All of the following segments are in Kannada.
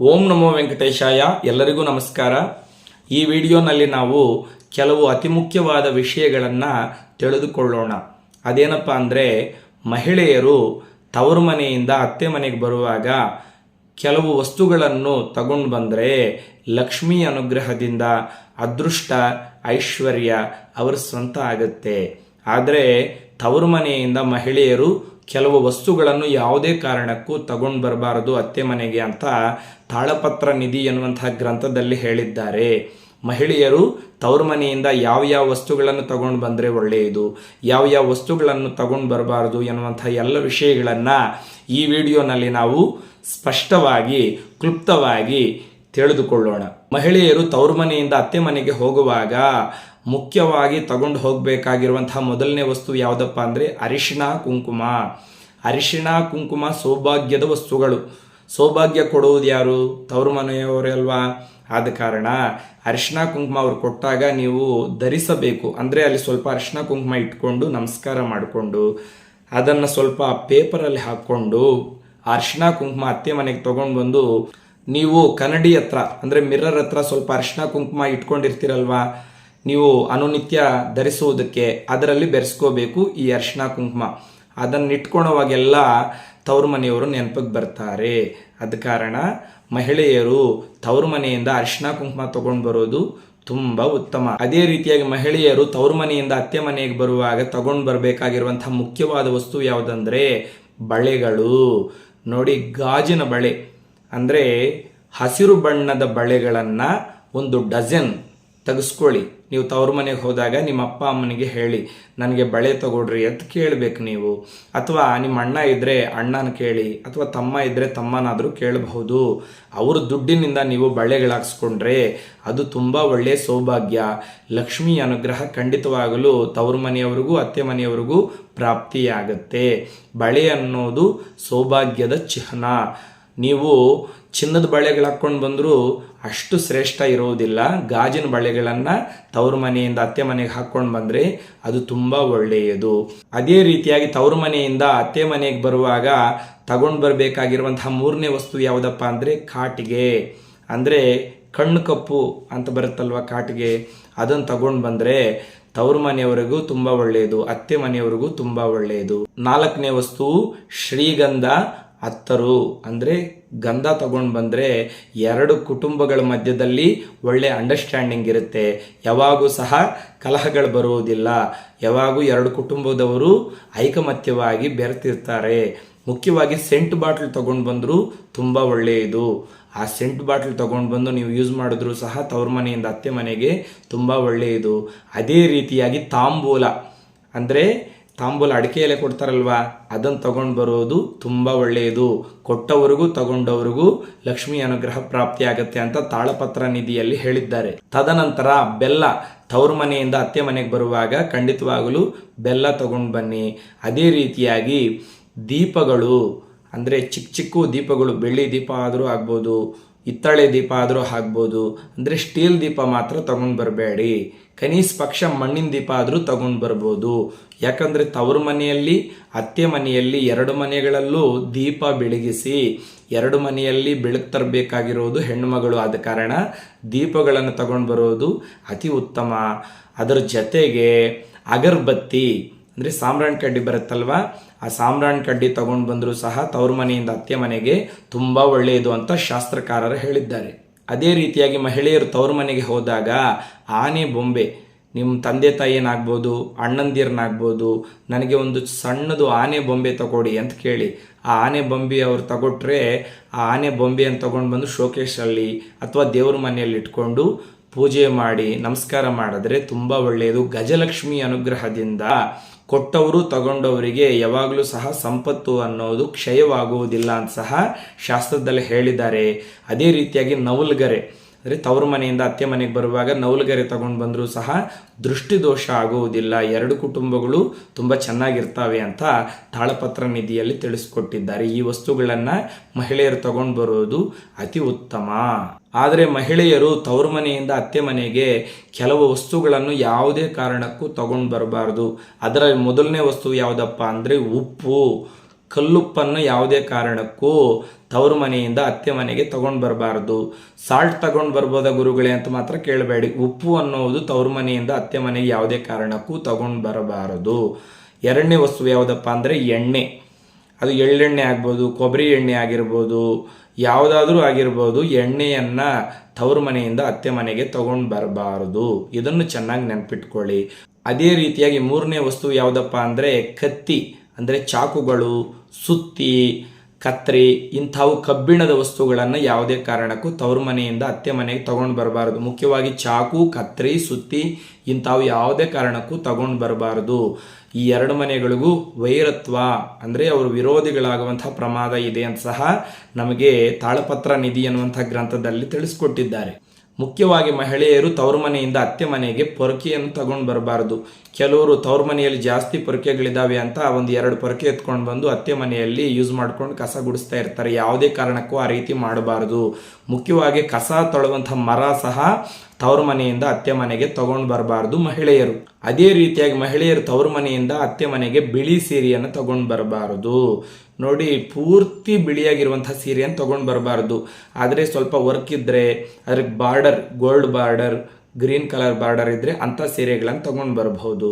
ಓಂ ನಮೋ ವೆಂಕಟೇಶಾಯ, ಎಲ್ಲರಿಗೂ ನಮಸ್ಕಾರ. ಈ ವಿಡಿಯೋನಲ್ಲಿ ನಾವು ಕೆಲವು ಅತಿ ಮುಖ್ಯವಾದ ವಿಷಯಗಳನ್ನು ತಿಳಿದುಕೊಳ್ಳೋಣ. ಅದೇನಪ್ಪ ಅಂದರೆ, ಮಹಿಳೆಯರು ತವರು ಮನೆಯಿಂದ ಅತ್ತೆ ಮನೆಗೆ ಬರುವಾಗ ಕೆಲವು ವಸ್ತುಗಳನ್ನು ತಗೊಂಡು ಬಂದರೆ ಲಕ್ಷ್ಮೀ ಅನುಗ್ರಹದಿಂದ ಅದೃಷ್ಟ, ಐಶ್ವರ್ಯ ಅವರ ಸ್ವಂತ ಆಗುತ್ತೆ. ಆದರೆ ತವರು ಮನೆಯಿಂದ ಮಹಿಳೆಯರು ಕೆಲವು ವಸ್ತುಗಳನ್ನು ಯಾವುದೇ ಕಾರಣಕ್ಕೂ ತಗೊಂಡು ಬರಬಾರದು ಅತ್ತೆ ಮನೆಗೆ ಅಂತ ತಾಳಪತ್ರ ನಿಧಿ ಎನ್ನುವಂತಹ ಗ್ರಂಥದಲ್ಲಿ ಹೇಳಿದ್ದಾರೆ. ಮಹಿಳೆಯರು ತವ್ರ ಮನೆಯಿಂದ ಯಾವ ಯಾವ ವಸ್ತುಗಳನ್ನು ತಗೊಂಡು ಬಂದರೆ ಒಳ್ಳೆಯದು, ಯಾವ ಯಾವ ವಸ್ತುಗಳನ್ನು ತಗೊಂಡು ಬರಬಾರದು ಎನ್ನುವಂಥ ಎಲ್ಲ ವಿಷಯಗಳನ್ನು ಈ ವಿಡಿಯೋನಲ್ಲಿ ನಾವು ಸ್ಪಷ್ಟವಾಗಿ, ಕ್ಲುಪ್ತವಾಗಿ ತಿಳಿದುಕೊಳ್ಳೋಣ. ಮಹಿಳೆಯರು ತವ್ರ ಮನೆಯಿಂದ ಅತ್ತೆ ಮನೆಗೆ ಹೋಗುವಾಗ ಮುಖ್ಯವಾಗಿ ತಗೊಂಡು ಹೋಗಬೇಕಾಗಿರುವಂತಹ ಮೊದಲನೇ ವಸ್ತು ಯಾವುದಪ್ಪ ಅಂದರೆ ಅರಿಶಿಣ, ಕುಂಕುಮ. ಅರಿಶಿಣ, ಕುಂಕುಮ ಸೌಭಾಗ್ಯದ ವಸ್ತುಗಳು. ಸೌಭಾಗ್ಯ ಕೊಡುವುದು ಯಾರು? ತವರು ಮನೆಯವರೇ ಅಲ್ವಾ? ಆದ ಕಾರಣ ಅರಿಶಿಣ, ಕುಂಕುಮ ಅವ್ರು ಕೊಟ್ಟಾಗ ನೀವು ಧರಿಸಬೇಕು. ಅಂದರೆ ಅಲ್ಲಿ ಸ್ವಲ್ಪ ಅರಿಶಿಣ, ಕುಂಕುಮ ಇಟ್ಕೊಂಡು ನಮಸ್ಕಾರ ಮಾಡಿಕೊಂಡು ಅದನ್ನು ಸ್ವಲ್ಪ ಪೇಪರಲ್ಲಿ ಹಾಕ್ಕೊಂಡು ಅರಿಶಿಣ, ಕುಂಕುಮ ಅತ್ತೆ ಮನೆಗೆ ತೊಗೊಂಡು ಬಂದು ನೀವು ಕನ್ನಡಿ ಹತ್ರ, ಅಂದರೆ ಮಿರರ್ ಹತ್ರ ಸ್ವಲ್ಪ ಅರಿಶಿಣ, ಕುಂಕುಮ ಇಟ್ಕೊಂಡಿರ್ತೀರಲ್ವಾ? ನೀವು ಅನುನಿತ್ಯ ಧರಿಸುವುದಕ್ಕೆ ಅದರಲ್ಲಿ ಬೆರೆಸ್ಕೋಬೇಕು ಈ ಅರಿಶಿಣ ಕುಂಕುಮ. ಅದನ್ನು ಇಟ್ಕೊಳ್ಳೋವಾಗೆಲ್ಲ ತವರು ಮನೆಯವರು ನೆನಪಿಗೆ ಬರ್ತಾರೆ. ಅದ ಕಾರಣ ಮಹಿಳೆಯರು ತವರು ಮನೆಯಿಂದ ಕುಂಕುಮ ತಗೊಂಡು ಬರೋದು ತುಂಬ ಉತ್ತಮ. ಅದೇ ರೀತಿಯಾಗಿ ಮಹಿಳೆಯರು ತವರು ಮನೆಯಿಂದ ಅತ್ತೆ ಮನೆಗೆ ಬರುವಾಗ ತಗೊಂಡು ಬರಬೇಕಾಗಿರುವಂತಹ ಮುಖ್ಯವಾದ ವಸ್ತು ಯಾವುದಂದ್ರೆ ಬಳೆಗಳು. ನೋಡಿ ಗಾಜಿನ ಬಳೆ. ಅಂದರೆ ಹಸಿರು ಬಣ್ಣದ ಬಳೆಗಳನ್ನು ಒಂದು ಡಜನ್ ತೆಗೆಸ್ಕೊಳ್ಳಿ. ನೀವು ತವ್ರ ಮನೆಗೆ ಹೋದಾಗ ನಿಮ್ಮ ಅಪ್ಪ ಅಮ್ಮನಿಗೆ ಹೇಳಿ, ನನಗೆ ಬಳೆ ತಗೊಡ್ರಿ ಅಂತ ಕೇಳಬೇಕು ನೀವು. ಅಥವಾ, ನಿಮ್ಮ ಅಣ್ಣ ಇದ್ದರೆ ಅಣ್ಣನ ಕೇಳಿ, ಅಥವಾ ತಮ್ಮ ಇದ್ದರೆ ತಮ್ಮನಾದರೂ ಕೇಳಬಹುದು. ಅವ್ರ ದುಡ್ಡಿನಿಂದ ನೀವು ಬಳೆಗಳಾಕ್ಸ್ಕೊಂಡ್ರೆ ಅದು ತುಂಬ ಒಳ್ಳೆಯ ಸೌಭಾಗ್ಯ. ಲಕ್ಷ್ಮೀ ಅನುಗ್ರಹ ಖಂಡಿತವಾಗಲು ತವ್ರ ಮನೆಯವರಿಗೂ, ಅತ್ತೆ ಮನೆಯವರಿಗೂ ಪ್ರಾಪ್ತಿಯಾಗತ್ತೆ. ಬಳೆ ಅನ್ನೋದು ಸೌಭಾಗ್ಯದ ಚಿಹ್ನ. ನೀವು ಚಿನ್ನದ ಬಳೆಗಳು ಹಾಕ್ಕೊಂಡು ಬಂದರೂ ಅಷ್ಟು ಶ್ರೇಷ್ಠ ಇರುವುದಿಲ್ಲ ಗಾಜಿನ ಬಳೆಗಳನ್ನು ತವರು ಮನೆಯಿಂದ ಅತ್ತೆ ಮನೆಗೆ ಹಾಕ್ಕೊಂಡು ಬಂದರೆ ಅದು ತುಂಬ ಒಳ್ಳೆಯದು. ಅದೇ ರೀತಿಯಾಗಿ ತವರು ಮನೆಯಿಂದ ಅತ್ತೆ ಮನೆಗೆ ಬರುವಾಗ ತಗೊಂಡು ಬರಬೇಕಾಗಿರುವಂತಹ ಮೂರನೇ ವಸ್ತು ಯಾವುದಪ್ಪ ಅಂದರೆ ಕಾಟಿಗೆ. ಅಂದರೆ ಕಣ್ಣು ಕಪ್ಪು ಅಂತ ಬರುತ್ತಲ್ವ ಕಾಟಿಗೆ? ಅದನ್ನು ತಗೊಂಡು ಬಂದರೆ ತವರು ಮನೆಯವರಿಗೂ ತುಂಬ ಒಳ್ಳೆಯದು, ಅತ್ತೆ ಮನೆಯವರಿಗೂ ತುಂಬ ಒಳ್ಳೆಯದು. ನಾಲ್ಕನೇ ವಸ್ತು ಶ್ರೀಗಂಧ ಹತ್ತರು ಅಂದರೆ ಗಂಧ ತಗೊಂಡು ಬಂದರೆ ಎರಡು ಕುಟುಂಬಗಳ ಮಧ್ಯದಲ್ಲಿ ಒಳ್ಳೆ ಅಂಡರ್ಸ್ಟ್ಯಾಂಡಿಂಗ್ ಇರುತ್ತೆ. ಯಾವಾಗೂ ಸಹ ಕಲಹಗಳು ಬರುವುದಿಲ್ಲ. ಯಾವಾಗೂ ಎರಡು ಕುಟುಂಬದವರು ಐಕಮತ್ಯವಾಗಿ ಬೆರೆತಿರ್ತಾರೆ. ಮುಖ್ಯವಾಗಿ ಸೆಂಟ್ ಬಾಟ್ಲ್ ತೊಗೊಂಡು ಬಂದರೂ ತುಂಬ ಒಳ್ಳೆಯದು. ಆ ಸೆಂಟ್ ಬಾಟ್ಲ್ ತೊಗೊಂಡು ಬಂದು ನೀವು ಯೂಸ್ ಮಾಡಿದ್ರೂ ಸಹ ತವ್ರ ಮನೆಯಿಂದ ಅತ್ತೆ ಮನೆಗೆ ತುಂಬ ಒಳ್ಳೆಯದು. ಅದೇ ರೀತಿಯಾಗಿ ತಾಂಬೂಲ ಅಂದರೆ ತಾಂಬೂಲ ಅಡಿಕೆ ಎಲೆ ಕೊಡ್ತಾರಲ್ವಾ? ಅದನ್ನು ತಗೊಂಡು ಬರೋದು ತುಂಬ ಒಳ್ಳೆಯದು. ಕೊಟ್ಟವರಿಗೂ ತಗೊಂಡವರಿಗೂ ಲಕ್ಷ್ಮಿ ಅನುಗ್ರಹ ಪ್ರಾಪ್ತಿಯಾಗತ್ತೆ ಅಂತ ತಾಳಪತ್ರ ನಿಧಿಯಲ್ಲಿ ಹೇಳಿದ್ದಾರೆ. ತದನಂತರ ಬೆಲ್ಲ ತವ್ರ ಮನೆಯಿಂದ ಅತ್ತೆ ಮನೆಗೆ ಬರುವಾಗ ಖಂಡಿತವಾಗಲೂ ಬೆಲ್ಲ ತಗೊಂಡು ಬನ್ನಿ. ಅದೇ ರೀತಿಯಾಗಿ ದೀಪಗಳು, ಅಂದರೆ ಚಿಕ್ಕ ಚಿಕ್ಕ ದೀಪಗಳು, ಬೆಳ್ಳಿ ದೀಪ ಆದರೂ ಆಗ್ಬೋದು ಹಿತ್ತಾಳೆ ದೀಪ ಆದರೂ ಹಾಕ್ಬೋದು. ಅಂದರೆ ಸ್ಟೀಲ್ ದೀಪ ಮಾತ್ರ ತಗೊಂಡು ಬರಬೇಡಿ. ಕನಿಷ್ಠ ಪಕ್ಷ ಮಣ್ಣಿನ ದೀಪ ಆದರೂ ತಗೊಂಡು ಬರ್ಬೋದು. ಯಾಕಂದರೆ ತವರು ಮನೆಯಲ್ಲಿ, ಅತ್ತೆ ಮನೆಯಲ್ಲಿ ಎರಡು ಮನೆಗಳಲ್ಲೂ ದೀಪ ಬೆಳಗಿಸಿ, ಎರಡು ಮನೆಯಲ್ಲಿ ಬೆಳಕು ತರಬೇಕಾಗಿರೋದು ಹೆಣ್ಣುಮಗಳು ಆದ ಕಾರಣ ದೀಪಗಳನ್ನು ತಗೊಂಡು ಬರೋದು ಅತಿ ಉತ್ತಮ. ಅದರ ಜೊತೆಗೆ ಅಗರಬತ್ತಿ ಅಂದರೆ ಸಾಂಬ್ರಾಣಿ ಕಡ್ಡಿ ಬರುತ್ತಲ್ವಾ? ಆ ಸಾಂಬ್ರಾಣಿ ಕಡ್ಡಿ ತಗೊಂಡು ಬಂದರೂ ಸಹ ತವ್ರ ಮನೆಯಿಂದ ಅತ್ತೆ ಮನೆಗೆ ತುಂಬ ಒಳ್ಳೆಯದು ಅಂತ ಶಾಸ್ತ್ರಕಾರರು ಹೇಳಿದ್ದಾರೆ. ಅದೇ ರೀತಿಯಾಗಿ ಮಹಿಳೆಯರು ತವ್ರ ಮನೆಗೆ ಹೋದಾಗ ಆನೆ, ಬೊಂಬೆ ನಿಮ್ಮ ತಂದೆ ತಾಯಿಯನ್ನಾಗ್ಬೋದು ಅಣ್ಣಂದಿರನ್ನಾಗ್ಬೋದು ನನಗೆ ಒಂದು ಸಣ್ಣದು ಆನೆ, ಬೊಂಬೆ ತಗೊಡಿ ಅಂತ ಕೇಳಿ. ಆ ಆನೆ, ಬೊಂಬೆ ಅವ್ರು ತಗೊಟ್ರೆ ಆ ಆನೆ, ಬೊಂಬೆಯನ್ನು ತಗೊಂಡು ಬಂದು ಶೋಕೇಶಲ್ಲಿ ಅಥವಾ ದೇವ್ರ ಮನೆಯಲ್ಲಿ ಇಟ್ಕೊಂಡು ಪೂಜೆ ಮಾಡಿ ನಮಸ್ಕಾರ ಮಾಡಿದ್ರೆ ತುಂಬ ಒಳ್ಳೆಯದು. ಗಜಲಕ್ಷ್ಮಿ ಅನುಗ್ರಹದಿಂದ ಕೊಟ್ಟವರು ತಗೊಂಡವರಿಗೆ ಯಾವಾಗಲೂ ಸಹ ಸಂಪತ್ತು ಅನ್ನೋದು ಕ್ಷಯವಾಗುವುದಿಲ್ಲ ಅಂತ ಸಹ ಶಾಸ್ತ್ರದಲ್ಲಿ ಹೇಳಿದ್ದಾರೆ. ಅದೇ ರೀತಿಯಾಗಿ ನವಲ್ಗರೆ. ಅಂದರೆ ತವ್ರ ಮನೆಯಿಂದ ಅತ್ತೆ ಮನೆಗೆ ಬರುವಾಗ ನವಲುಗರೆ ತಗೊಂಡು ಬಂದರೂ ಸಹ ದೃಷ್ಟಿದೋಷ ಆಗುವುದಿಲ್ಲ. ಎರಡು ಕುಟುಂಬಗಳು ತುಂಬ ಚೆನ್ನಾಗಿರ್ತವೆ ಅಂತ ತಾಳಪತ್ರ ನಿಧಿಯಲ್ಲಿ ತಿಳಿಸ್ಕೊಟ್ಟಿದ್ದಾರೆ. ಈ ವಸ್ತುಗಳನ್ನು ಮಹಿಳೆಯರು ತಗೊಂಡು ಬರೋದು ಅತಿ ಉತ್ತಮ. ಆದರೆ ಮಹಿಳೆಯರು ತವ್ರ ಮನೆಯಿಂದ ಅತ್ತೆ ಮನೆಗೆ ಕೆಲವು ವಸ್ತುಗಳನ್ನು ಯಾವುದೇ ಕಾರಣಕ್ಕೂ ತಗೊಂಡು ಬರಬಾರ್ದು. ಅದರ ಮೊದಲನೇ ವಸ್ತು ಯಾವುದಪ್ಪ ಅಂದರೆ ಉಪ್ಪು. ಕಲ್ಲುಪ್ಪನ್ನು ಯಾವುದೇ ಕಾರಣಕ್ಕೂ ತವರು ಮನೆಯಿಂದ ಅತ್ತೆ ಮನೆಗೆ ತಗೊಂಡು ಬರಬಾರ್ದು. ಸಾಲ್ಟ್ ತಗೊಂಡು ಬರ್ಬೋದ ಗುರುಗಳೇ ಅಂತ ಮಾತ್ರ ಕೇಳಬೇಡಿ. ಉಪ್ಪು ಅನ್ನೋದು ತವರು ಮನೆಯಿಂದ ಅತ್ತೆ ಮನೆಗೆ ಯಾವುದೇ ಕಾರಣಕ್ಕೂ ತಗೊಂಡು ಬರಬಾರದು. ಎರಡನೇ ವಸ್ತು ಯಾವುದಪ್ಪ ಅಂದರೆ ಎಣ್ಣೆ. ಅದು ಎಳ್ಳೆಣ್ಣೆ ಆಗ್ಬೋದು, ಕೊಬ್ಬರಿ ಎಣ್ಣೆ ಆಗಿರ್ಬೋದು, ಯಾವುದಾದ್ರೂ ಆಗಿರ್ಬೋದು ಎಣ್ಣೆಯನ್ನು ತವರು ಮನೆಯಿಂದ ಅತ್ತೆ ಮನೆಗೆ ತಗೊಂಡು ಬರಬಾರದು. ಇದನ್ನು ಚೆನ್ನಾಗಿ ನೆನಪಿಟ್ಕೊಳ್ಳಿ. ಅದೇ ರೀತಿಯಾಗಿ ಮೂರನೇ ವಸ್ತು ಯಾವುದಪ್ಪ ಅಂದರೆ ಕತ್ತಿ. ಅಂದರೆ ಚಾಕುಗಳು, ಸುತ್ತಿ, ಕತ್ರಿ ಇಂಥವು ಕಬ್ಬಿಣದ ವಸ್ತುಗಳನ್ನು ಯಾವುದೇ ಕಾರಣಕ್ಕೂ ತವರು ಮನೆಯಿಂದ ಅತ್ತೆ ಮನೆಗೆ ತಗೊಂಡು ಬರಬಾರದು. ಮುಖ್ಯವಾಗಿ ಚಾಕು, ಕತ್ರಿ, ಸುತ್ತಿ ಇಂಥವು ಯಾವುದೇ ಕಾರಣಕ್ಕೂ ತಗೊಂಡು ಬರಬಾರದು. ಈ ಎರಡು ಮನೆಗಳಿಗೂ ವೈರತ್ವ ಅಂದರೆ ಅವರು ವಿರೋಧಿಗಳಾಗುವಂತಹ ಪ್ರಮಾದ ಇದೆ ಅಂತ ಸಹ ನಮಗೆ ತಾಳಪತ್ರ ನಿಧಿ ಅನ್ನುವಂಥ ಗ್ರಂಥದಲ್ಲಿ ತಿಳಿಸ್ಕೊಟ್ಟಿದ್ದಾರೆ. ಮುಖ್ಯವಾಗಿ ಮಹಿಳೆಯರು ತವರು ಮನೆಯಿಂದ ಅತ್ತೆ ಮನೆಗೆ ಪೊರಕೆಯನ್ನು ತಗೊಂಡು ಬರಬಾರದು. ಕೆಲವರು ತವರು ಮನೆಯಲ್ಲಿ ಜಾಸ್ತಿ ಪೊರಕೆಗಳಿದ್ದಾವೆ ಅಂತ ಒಂದು ಎರಡು ಪೊರಕೆ ಎತ್ಕೊಂಡು ಬಂದು ಅತ್ತೆ ಮನೆಯಲ್ಲಿ ಯೂಸ್ ಮಾಡ್ಕೊಂಡು ಕಸ ಗುಡಿಸ್ತಾ ಇರ್ತಾರೆ. ಯಾವುದೇ ಕಾರಣಕ್ಕೂ ಆ ರೀತಿ ಮಾಡಬಾರದು. ಮುಖ್ಯವಾಗಿ ಕಸ ತೊಳೆಯುವಂಥ ಮರ ಸಹ ತವರು ಮನೆಯಿಂದ ಅತ್ತೆ ಮನೆಗೆ ತಗೊಂಡು ಬರಬಾರ್ದು ಮಹಿಳೆಯರು. ಅದೇ ರೀತಿಯಾಗಿ ಮಹಿಳೆಯರು ತವರು ಮನೆಯಿಂದ ಅತ್ತೆ ಮನೆಗೆ ಬಿಳಿ ಸೀರೆಯನ್ನು ತಗೊಂಡು ಬರಬಾರದು. ನೋಡಿ, ಪೂರ್ತಿ ಬಿಳಿಯಾಗಿರುವಂಥ ಸೀರೆಯನ್ನು ತಗೊಂಡು ಬರಬಾರ್ದು. ಆದರೆ ಸ್ವಲ್ಪ ವರ್ಕ್ ಇದ್ದರೆ ಅದ್ರ border, gold border, green colour border ಇದ್ದರೆ ಅಂಥ ಸೀರೆಗಳನ್ನು ತಗೊಂಡು ಬರಬಹುದು.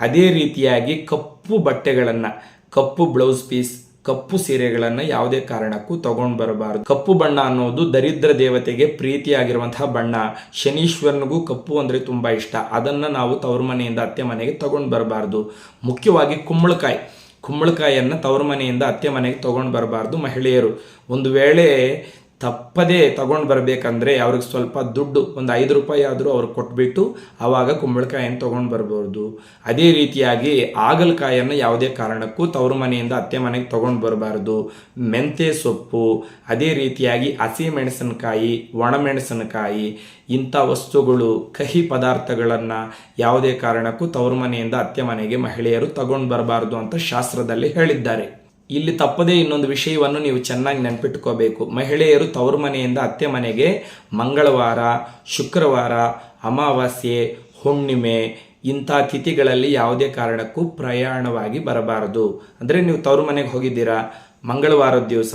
ಅದೇ ರೀತಿಯಾಗಿ ಕಪ್ಪು ಬಟ್ಟೆಗಳನ್ನು, ಕಪ್ಪು ಬ್ಲೌಸ್ ಪೀಸ್ ಕಪ್ಪು ಸೀರೆಗಳನ್ನು ಯಾವುದೇ ಕಾರಣಕ್ಕೂ ತಗೊಂಡು ಬರಬಾರದು. ಕಪ್ಪು ಬಣ್ಣ ಅನ್ನೋದು ದರಿದ್ರ ದೇವತೆಗೆ ಪ್ರೀತಿಯಾಗಿರುವಂತಹ ಬಣ್ಣ. ಶನೀಶ್ವರನಿಗೂ ಕಪ್ಪು ಅಂದರೆ ತುಂಬ ಇಷ್ಟ. ಅದನ್ನು ನಾವು ತವರು ಮನೆಯಿಂದ ಅತ್ತೆ ಮನೆಗೆ ತಗೊಂಡು ಬರಬಾರ್ದು. ಮುಖ್ಯವಾಗಿ ಕುಂಬಳಕಾಯಿ. ಕುಂಬಳಕಾಯಿಯನ್ನು ತವರು ಮನೆಯಿಂದ ಅತ್ತೆ ಮನೆಗೆ ತಗೊಂಡು ಬರಬಾರ್ದು ಮಹಿಳೆಯರು. ಒಂದು ವೇಳೆ ತಪ್ಪದೇ ತಗೊಂಡು ಬರಬೇಕಂದ್ರೆ ಅವ್ರಿಗೆ ಸ್ವಲ್ಪ ದುಡ್ಡು, ಒಂದು ಐದು ರೂಪಾಯಿ ಆದರೂ ಅವ್ರಿಗೆ ಕೊಟ್ಬಿಟ್ಟು ಆವಾಗ ಕುಂಬಳಕಾಯನ್ನು ತೊಗೊಂಡು ಬರ್ಬೋದು. ಅದೇ ರೀತಿಯಾಗಿ ಆಗಲಕಾಯನ್ನು ಯಾವುದೇ ಕಾರಣಕ್ಕೂ ತವರು ಮನೆಯಿಂದ ಅತ್ತೆ ಮನೆಗೆ ತೊಗೊಂಡು ಬರಬಾರ್ದು. ಮೆಂತ್ಯ ಸೊಪ್ಪು, ಅದೇ ರೀತಿಯಾಗಿ ಹಸಿ ಮೆಣಸಿನಕಾಯಿ ಒಣಮೆಣಸಿನಕಾಯಿ ಇಂಥ ವಸ್ತುಗಳು, ಕಹಿ ಪದಾರ್ಥಗಳನ್ನು ಯಾವುದೇ ಕಾರಣಕ್ಕೂ ತವರು ಮನೆಯಿಂದ ಅತ್ತೆ ಮನೆಗೆ ಮಹಿಳೆಯರು ತಗೊಂಡು ಬರಬಾರ್ದು ಅಂತ ಶಾಸ್ತ್ರದಲ್ಲಿ ಹೇಳಿದ್ದಾರೆ. ಇಲ್ಲಿ ತಪ್ಪದೇ ಇನ್ನೊಂದು ವಿಷಯವನ್ನು ನೀವು ಚೆನ್ನಾಗಿ ನೆನಪಿಟ್ಕೋಬೇಕು. ಮಹಿಳೆಯರು ತವರು ಮನೆಯಿಂದ ಅತ್ತೆ ಮನೆಗೆ ಮಂಗಳವಾರ, ಶುಕ್ರವಾರ, ಅಮಾವಾಸ್ಯೆ, ಹುಣ್ಣಿಮೆ ಇಂಥ ತಿಥಿಗಳಲ್ಲಿ ಯಾವುದೇ ಕಾರಣಕ್ಕೂ ಪ್ರಯಾಣವಾಗಿ ಬರಬಾರದು. ಅಂದರೆ ನೀವು ತವರು ಮನೆಗೆ ಹೋಗಿದ್ದೀರಾ, ಮಂಗಳವಾರದ ದಿವಸ,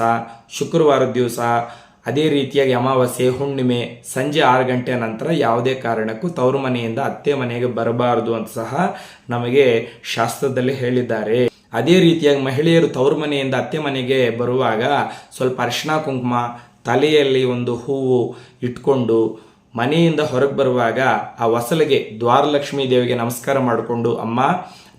ಶುಕ್ರವಾರದ ದಿವಸ, ಅದೇ ರೀತಿಯಾಗಿ ಅಮಾವಾಸ್ಯೆ, ಹುಣ್ಣಿಮೆ ಸಂಜೆ ಆರು ಗಂಟೆ ನಂತರ ಯಾವುದೇ ಕಾರಣಕ್ಕೂ ತವರು ಮನೆಯಿಂದ ಅತ್ತೆ ಮನೆಗೆ ಬರಬಾರದು ಅಂತ ಸಹ ನಮಗೆ ಶಾಸ್ತ್ರದಲ್ಲಿ ಹೇಳಿದ್ದಾರೆ. ಅದೇ ರೀತಿಯಾಗಿ ಮಹಿಳೆಯರು ತವರು ಮನೆಯಿಂದ ಅತ್ತೆ ಮನೆಗೆ ಬರುವಾಗ ಸ್ವಲ್ಪ ಅರಿಶಿನ ಕುಂಕುಮ, ತಲೆಯಲ್ಲಿ ಒಂದು ಹೂವು ಇಟ್ಕೊಂಡು ಮನೆಯಿಂದ ಹೊರಗೆ ಬರುವಾಗ ಆ ವಸಲಿಗೆ ದ್ವಾರಲಕ್ಷ್ಮೀ ದೇವಿಗೆ ನಮಸ್ಕಾರ ಮಾಡಿಕೊಂಡು, ಅಮ್ಮ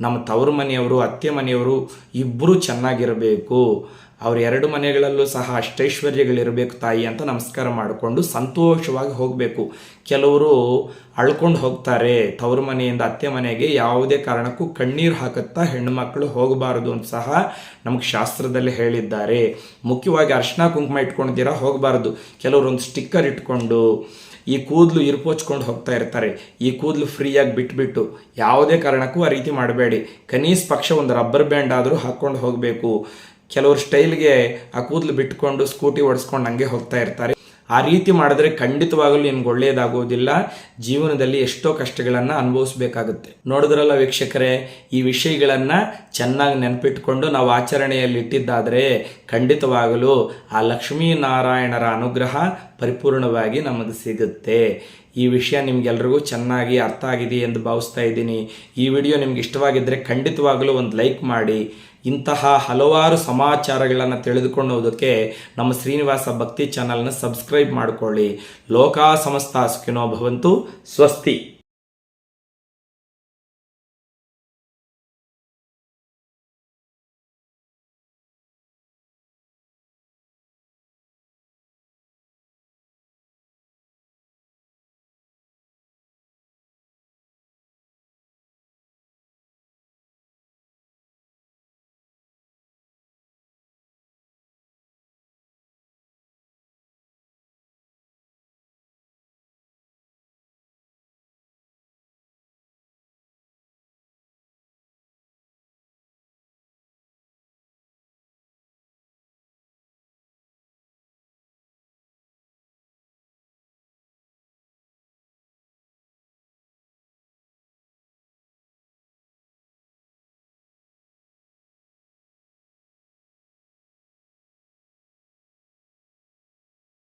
ನಮ್ಮ ತವರು ಮನೆಯವರು, ಅತ್ತೆ ಮನೆಯವರು ಇಬ್ಬರೂ ಚೆನ್ನಾಗಿರಬೇಕು. ಅವ್ರ ಎರಡು ಮನೆಗಳಲ್ಲೂ ಸಹ ಅಷ್ಟೈಶ್ವರ್ಯಗಳಿರಬೇಕು ತಾಯಿ ಅಂತ ನಮಸ್ಕಾರ ಮಾಡಿಕೊಂಡು ಸಂತೋಷವಾಗಿ ಹೋಗಬೇಕು. ಕೆಲವರು ಅಳ್ಕೊಂಡು ಹೋಗ್ತಾರೆ. ತವರು ಮನೆಯಿಂದ ಅತ್ತೆ ಮನೆಗೆ ಯಾವುದೇ ಕಾರಣಕ್ಕೂ ಕಣ್ಣೀರು ಹಾಕುತ್ತಾ ಹೆಣ್ಣುಮಕ್ಕಳು ಹೋಗಬಾರದು ಅಂತ ಸಹ ನಮಗೆ ಶಾಸ್ತ್ರದಲ್ಲಿ ಹೇಳಿದ್ದಾರೆ. ಮುಖ್ಯವಾಗಿ ಅರ್ಶನ ಕುಂಕುಮ ಇಟ್ಕೊಂಡಿದ್ದೀರಾ, ಹೋಗಬಾರ್ದು. ಕೆಲವರು ಒಂದು ಸ್ಟಿಕ್ಕರ್ ಇಟ್ಕೊಂಡು ಈ ಕೂದಲು ಇರ್ಪೋಚ್ಕೊಂಡು ಹೋಗ್ತಾ ಇರ್ತಾರೆ. ಈ ಕೂದಲು ಫ್ರೀಯಾಗಿ ಬಿಟ್ಬಿಟ್ಟು ಯಾವುದೇ ಕಾರಣಕ್ಕೂ ಆ ರೀತಿ ಮಾಡಬೇಡಿ. ಕನೀಸ್ ಪಕ್ಷ ಒಂದು ರಬ್ಬರ್ ಬ್ಯಾಂಡ್ ಆದರೂ ಹಾಕ್ಕೊಂಡು ಹೋಗಬೇಕು. ಕೆಲವರು ಸ್ಟೈಲ್ಗೆ ಆ ಕೂದಲು ಬಿಟ್ಕೊಂಡು ಸ್ಕೂಟಿ ಓಡಿಸ್ಕೊಂಡು ಹಂಗೆ ಹೋಗ್ತಾ ಇರ್ತಾರೆ. ಆ ರೀತಿ ಮಾಡಿದ್ರೆ ಖಂಡಿತವಾಗಲೂ ನಿಮ್ಗೆ ಒಳ್ಳೆಯದಾಗುವುದಿಲ್ಲ ಜೀವನದಲ್ಲಿ ಎಷ್ಟೋ ಕಷ್ಟಗಳನ್ನು ಅನುಭವಿಸಬೇಕಾಗುತ್ತೆ. ನೋಡಿದ್ರಲ್ಲ ವೀಕ್ಷಕರೇ, ಈ ವಿಷಯಗಳನ್ನು ಚೆನ್ನಾಗಿ ನೆನಪಿಟ್ಕೊಂಡು ನಾವು ಆಚರಣೆಯಲ್ಲಿ ಇಟ್ಟಿದ್ದಾದರೆ ಖಂಡಿತವಾಗಲೂ ಆ ಲಕ್ಷ್ಮೀನಾರಾಯಣರ ಅನುಗ್ರಹ ಪರಿಪೂರ್ಣವಾಗಿ ನಮಗೆ ಸಿಗುತ್ತೆ. ಈ ವಿಷಯ ನಿಮ್ಗೆಲ್ರಿಗೂ ಚೆನ್ನಾಗಿ ಅರ್ಥ ಆಗಿದೆ ಎಂದು ಭಾವಿಸ್ತಾ ಇದ್ದೀನಿ. ಈ ವಿಡಿಯೋ ನಿಮ್ಗೆ ಇಷ್ಟವಾಗಿದ್ದರೆ ಖಂಡಿತವಾಗಲೂ ಒಂದು ಲೈಕ್ ಮಾಡಿ ಇಂತಹ ಹಲವಾರು ಸಮಾಚಾರಗಳನ್ನು ತಿಳಿದುಕೊಳ್ಳುವುದಕ್ಕೆ ನಮ್ಮ ಶ್ರೀನಿವಾಸ ಭಕ್ತಿ ಚಾನಲ್ನ ಸಬ್ಸ್ಕ್ರೈಬ್ ಮಾಡಿಕೊಳ್ಳಿ. ಲೋಕಾ ಸಮಸ್ತ ಸುಖಿನೋ ಭವಂತು. ಸ್ವಸ್ತಿ.